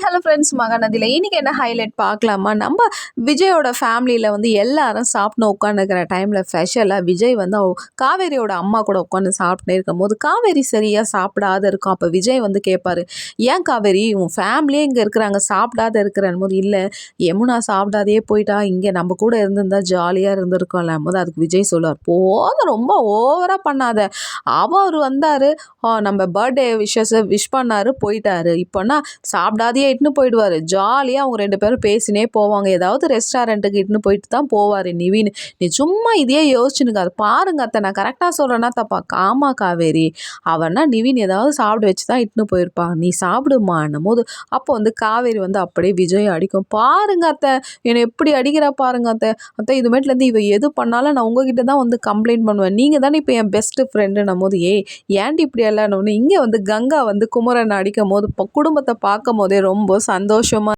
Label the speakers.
Speaker 1: Hi hello friends மகாநதியில் இன்றைக்கி என்ன highlight பார்க்கலாமா? நம்ம விஜயோட ஃபேமிலியில் வந்து எல்லாரும் சாப்பிட்டு உட்காந்துக்கிற டைமில் ஸ்பெஷலாக விஜய் வந்து அவ காவேரியோட அம்மா கூட உட்காந்து சாப்பிட்டுனே இருக்கும்போது காவேரி சரியாக சாப்பிடாத இருக்கும் அப்போ விஜய் வந்து கேட்பாரு ஏன் காவேரி? உன் ஃபேமிலியே இங்கே இருக்கிறாங்க சாப்பிடாத இருக்கிறன்னு போது இல்லை யமுனா சாப்பிடாதே போயிட்டா இங்கே நம்ம கூட இருந்திருந்தா ஜாலியாக இருந்திருக்கோம்ல. போது அதுக்கு விஜய் சொல்லுவார் போதும் ரொம்ப ஓவராக பண்ணாத. அவர் வந்தார் நம்ம பர்த்டே விஷஸை விஷ் பண்ணாரு போயிட்டாரு. இப்போனா சாப்பிடாதே இட்டுன்னு போயிடுவார். ஜாலியாக அவங்க ரெண்டு பேரும் பேசினே போவாங்க. ஏதாவது ரெஸ்டாரண்ட்டுக்கு இட்டுன்னு போயிட்டு தான் போவார் நிவின். நீ சும்மா இதையே யோசிச்சுனுங்க அது பாருங்க அத்தை நான் கரெக்டாக சொல்கிறேன்னா தப்பா. காமா காவேரி அவன்னா நிவின் ஏதாவது சாப்பிட வச்சு தான் இட்டுன்னு போயிருப்பான் நீ சாப்பிடுமான்னும் போது அப்போ வந்து காவேரி வந்து அப்படியே விஜய் அடிக்கும். பாருங்க அத்தை என்னை எப்படி அடிக்கிறா பாருங்க அத்தை. அத்தை இதுமேட்லேருந்து இவ எது பண்ணாலும் நான் உங்ககிட்ட தான் வந்து கம்ப்ளைண்ட் பண்ணுவேன். நீங்கள் தானே இப்போ என் பெஸ்ட்டு ஃப்ரெண்டுன்னும் போது ஏய் ஏன்டி இப்படி எல்லாம்? இங்கே வந்து கங்கா வந்து குமரன் அடிக்கும் போது இப்போ குடும்பத்தை பார்க்கும் போதே ரொம்ப சந்தோஷமாக